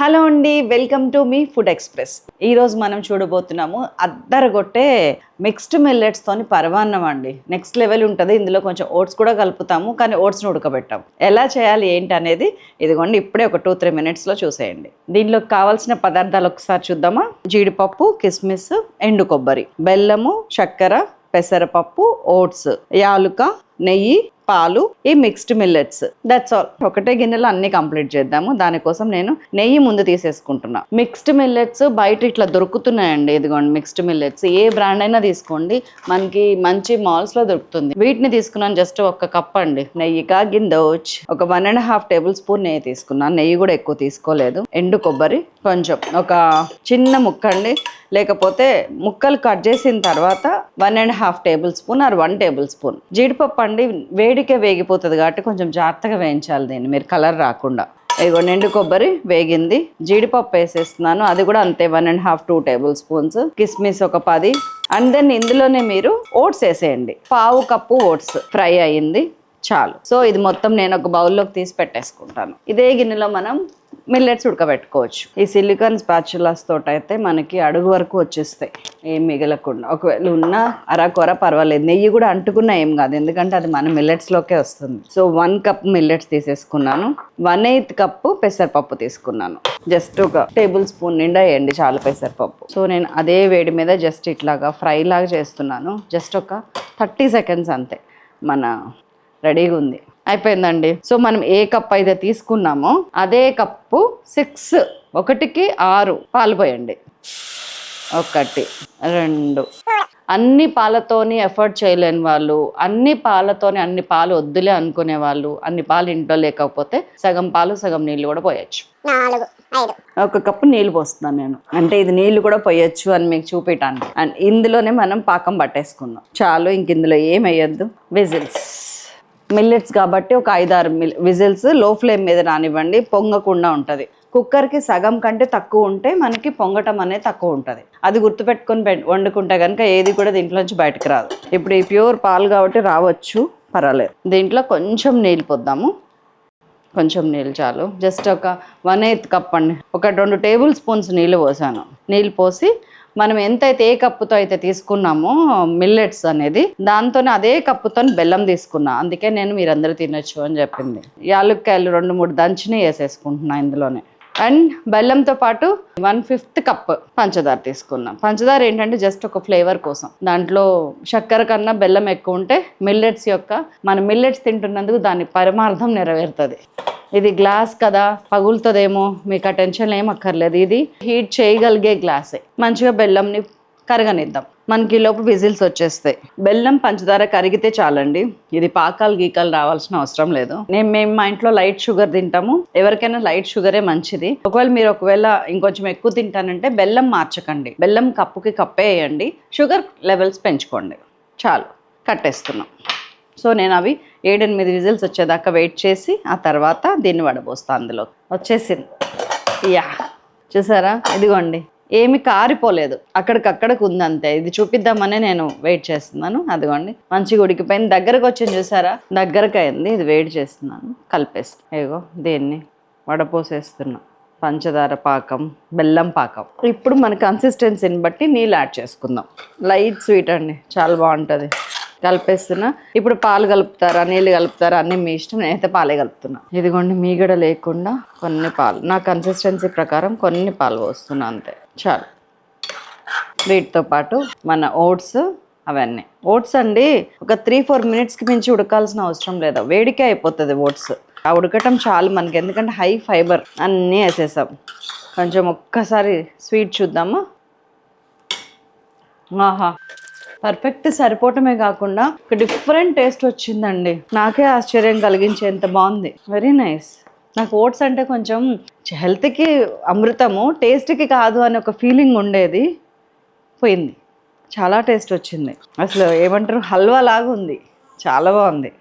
Hello అండి welcome to మీ food express. ఈరోజు మనం చూడబోతున్నాము అద్దరగొట్టే మిక్స్డ్ మిల్లెట్స్తోని పరమాన్నం అండి. నెక్స్ట్ లెవెల్ ఉంటుంది ఇందులో కొంచెం ఓట్స్ కూడా కలుపుతాము కానీ ఓట్స్ని ఉడకబెట్టాము. ఎలా చేయాలి ఏంటి అనేది ఇదిగోండి ఇప్పుడే ఒక టూ త్రీ మినిట్స్లో చూసేయండి. దీనిలోకి కావాల్సిన పదార్థాలు ఒకసారి చూద్దామా? జీడిపప్పు కిస్మిస్ ఎండు కొబ్బరి బెల్లము చక్కెర పెసరపప్పు ఓట్స్ యాలుక నెయ్యి పాలు ఈ మిక్స్డ్ మిల్లెట్స్ దట్స్ ఆల్ ఒకటే గిన్నెలో అన్ని కంప్లీట్ చేద్దాము. దానికోసం నేను నెయ్యి ముందు తీసేసుకుంటున్నా. మిక్స్డ్ మిల్లెట్స్ బయట ఇట్లా దొరుకుతున్నాయండి. ఇదిగోండి మిక్స్డ్ మిల్లెట్స్ ఏ బ్రాండ్ అయినా తీసుకోండి. మనకి మంచి మాల్స్లో దొరుకుతుంది. వీటిని తీసుకున్నాను జస్ట్ ఒక కప్ అండి. నెయ్యి కాగిందోచ్ ఒక one and half tablespoon నెయ్యి తీసుకున్నాను. నెయ్యి కూడా ఎక్కువ తీసుకోలేదు. ఎండు కొబ్బరి కొంచెం. ఒక చిన్న ముక్క అండి. లేకపోతే ముక్కలు కట్ చేసిన తర్వాత one and half tablespoon or one tablespoon జీడిపప్పు అండి వేడి వేడికే వేగిపోతుంది కాబట్టి కొంచెం జాగ్రత్తగా వేయించాలి దీన్ని. మీరు కలర్ రాకుండా. ఇదిగో నిండు కొబ్బరి వేగింది. జీడిపప్పు వేసేస్తున్నాను. అది కూడా అంతే one and half two tablespoons. కిస్మిస్ ఒక పది. అండ్ దెన్ ఇందులోనే మీరు ఓట్స్ వేసేయండి. పావు కప్పు ఓట్స్ ఫ్రై అయ్యింది. చాలు. సో ఇది మొత్తం నేను ఒక బౌల్లోకి తీసి పెట్టేసుకుంటాను. ఇదే గిన్నెలో మనం మిల్లెట్స్ ఉడకబెట్టుకోవచ్చు. ఈ సిలికాన్ స్పాచులాస్ తోటైతే మనకి అడుగు వరకు వచ్చేస్తాయి. ఏం మిగలకుండా. ఒకవేళ ఉన్నా అరాకొర పర్వాలేదు. నెయ్యి కూడా అంటుకున్నా ఏం కాదు. ఎందుకంటే అది మన మిల్లెట్స్లోకే వస్తుంది. సో వన్ కప్ మిల్లెట్స్ తీసేసుకున్నాను. వన్ ఎయిత్ కప్పు పెసరపప్పు తీసుకున్నాను. జస్ట్ ఒక టేబుల్ స్పూన్ నిండా వేయండి చాలా పెసరపప్పు. సో నేను అదే వేడి మీద జస్ట్ ఇట్లాగా ఫ్రై లాగా చేస్తున్నాను. జస్ట్ ఒక థర్టీ సెకండ్స్ అంతే. మన రెడీగా ఉంది. అయిపోయిందండి. సో మనం ఏ కప్ అయితే తీసుకున్నామో అదే కప్పు సిక్స్ ఒకటికి ఆరు పాలు పోయండి. ఒకటి రెండు. అన్ని పాలతోని ఎఫర్ట్ చేయలేని వాళ్ళు అన్ని పాలతోని అన్ని పాలు వద్దులే అనుకునే వాళ్ళు అన్ని పాలు ఇంట్లో లేకపోతే సగం పాలు సగం నీళ్ళు కూడా పోయొచ్చు. ఒక కప్పు నీళ్ళు పోస్తున్నాను నేను. అంటే ఇది నీళ్ళు కూడా పోయొచ్చు అని మీకు చూపించడానికి అండ్ ఇందులోనే మనం పాకం పట్టేసుకుందాం. చాలు ఇంక ఇందులో ఏం వేయొద్దు. విజిల్స్. మిల్లెట్స్ కాబట్టి ఒక ఐదారు మిల్ విజిల్స్లో ఫ్లేమ్ మీద రానివ్వండి పొంగకుండా ఉంటుంది. కుక్కర్కి సగం కంటే తక్కువ ఉంటే మనకి పొంగటం అనేది తక్కువ ఉంటుంది. అది గుర్తుపెట్టుకొని వండుకుంటే కనుక ఏది కూడా దీంట్లోంచి బయటకు రాదు. ఇప్పుడు ఈ ప్యూర్ పాలు కాబట్టి రావచ్చు పర్వాలేదు. దీంట్లో కొంచెం నీళ్ళు పొద్దాము. కొంచెం నీళ్ళు చాలు. జస్ట్ ఒక వన్ ఎయిత్ కప్ అండి. ఒక రెండు టేబుల్ స్పూన్స్ నీళ్ళు పోసాను. నీళ్ళు పోసి మనం ఎంతైతే ఏ కప్పుతో అయితే తీసుకున్నామో మిల్లెట్స్ అనేది దాంతోనే అదే కప్పుతో బెల్లం తీసుకున్నా. అందుకే నేను మీరందరూ తినొచ్చు అని చెప్పింది. యాలుక్కాయలు రెండు మూడు దంచిని వేసేసుకుంటున్నా ఇందులోనే. అండ్ బెల్లంతో పాటు వన్ ఫిఫ్త్ కప్ పంచదార తీసుకున్నాం. పంచదార ఏంటంటే జస్ట్ ఒక ఫ్లేవర్ కోసం. దాంట్లో చక్కెర కన్నా బెల్లం ఎక్కువ ఉంటే మిల్లెట్స్ యొక్క మన మిల్లెట్స్ తింటున్నందుకు దాని పరమార్థం నెరవేరుతుంది. ఇది గ్లాస్ కదా పగులుతుందేమో మీకు ఆ టెన్షన్ ఏం అక్కర్లేదు. ఇది హీట్ చేయగలిగే గ్లాసే. మంచిగా బెల్లంని కరగనిద్దాం. మనకి లోపు విజిల్స్ వచ్చేస్తాయి. బెల్లం పంచదార కరిగితే చాలండి. ఇది పాకాలు గీకాలు రావాల్సిన అవసరం లేదు. నేను మేము మా ఇంట్లో లైట్ షుగర్ తింటాము. ఎవరికైనా లైట్ షుగరే మంచిది. ఒకవేళ మీరు ఒకవేళ ఇంకొంచెం ఎక్కువ తింటానంటే బెల్లం మార్చకండి. బెల్లం కప్పుకి కప్పే వేయండి షుగర్ లెవెల్స్ పెంచుకోండి. చాలు. కట్టేస్తున్నాం. సో నేను అవి ఏడెనిమిది విజిల్స్ వచ్చేదాకా వెయిట్ చేసి ఆ తర్వాత దీన్ని వడబోస్తా అందులో. వచ్చేసింది. యా చూసారా? ఇదిగోండి. ఏమి కారిపోలేదు. అక్కడికక్కడికి ఉంది అంతే ఇది చూపిద్దామనే నేను వెయిట్ చేస్తున్నాను. అదిగోండి. మంచిగా ఉడికిపోయింది దగ్గరకు వచ్చింది చూసారా? దగ్గరకు అయింది. ఇది వెయిట్ చేస్తున్నాను. కలిపేస్తాను ఏగో దీన్ని వడపోసేస్తున్నా. పంచదార పాకం బెల్లం పాకం. ఇప్పుడు మన కన్సిస్టెన్సీని బట్టి నీళ్ళు యాడ్ చేసుకుందాం. లైట్ స్వీట్ అండి. చాలా బాగుంటుంది. కలిపేస్తున్నా. ఇప్పుడు పాలు కలుపుతారా నీళ్ళు కలుపుతారా అన్నీ మీ ఇష్టం. నేనైతే పాలే కలుపుతున్నా. ఇదిగోండి మీగడ లేకుండా కొన్ని పాలు. నా కన్సిస్టెన్సీ ప్రకారం కొన్ని పాలు పోస్తున్నా అంతే. చాలు. వీటితో పాటు మన ఓట్స్ అవన్నీ. ఓట్స్ అండి ఒక త్రీ ఫోర్ మినిట్స్కి మించి ఉడకాల్సిన అవసరం లేదు. వేడికే అయిపోతుంది ఓట్స్. ఆ ఉడకటం చాలు మనకి. ఎందుకంటే హై ఫైబర్ అన్నీ వేసేసాం. కొంచెం ఒక్కసారి స్వీట్ చూద్దామా? ఆహా. పర్ఫెక్ట్ సరిపోవటమే కాకుండా ఒక డిఫరెంట్ టేస్ట్ వచ్చిందండి. నాకే ఆశ్చర్యం కలిగించేంత బాగుంది. వెరీ నైస్ నాకు ఓట్స్ అంటే కొంచెం హెల్త్కి అమృతము టేస్ట్కి కాదు అని ఒక ఫీలింగ్ ఉండేది. పోయింది. చాలా టేస్ట్ వచ్చింది. అసలు ఏమంటారు? హల్వా లాగా ఉంది చాలా బాగుంది.